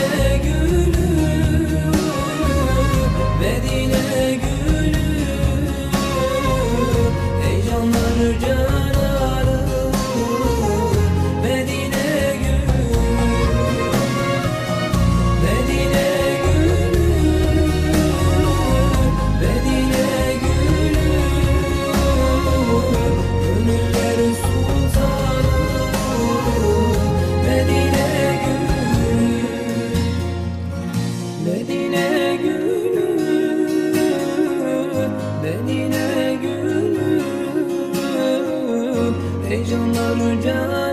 you. Medine gülü Ey canlar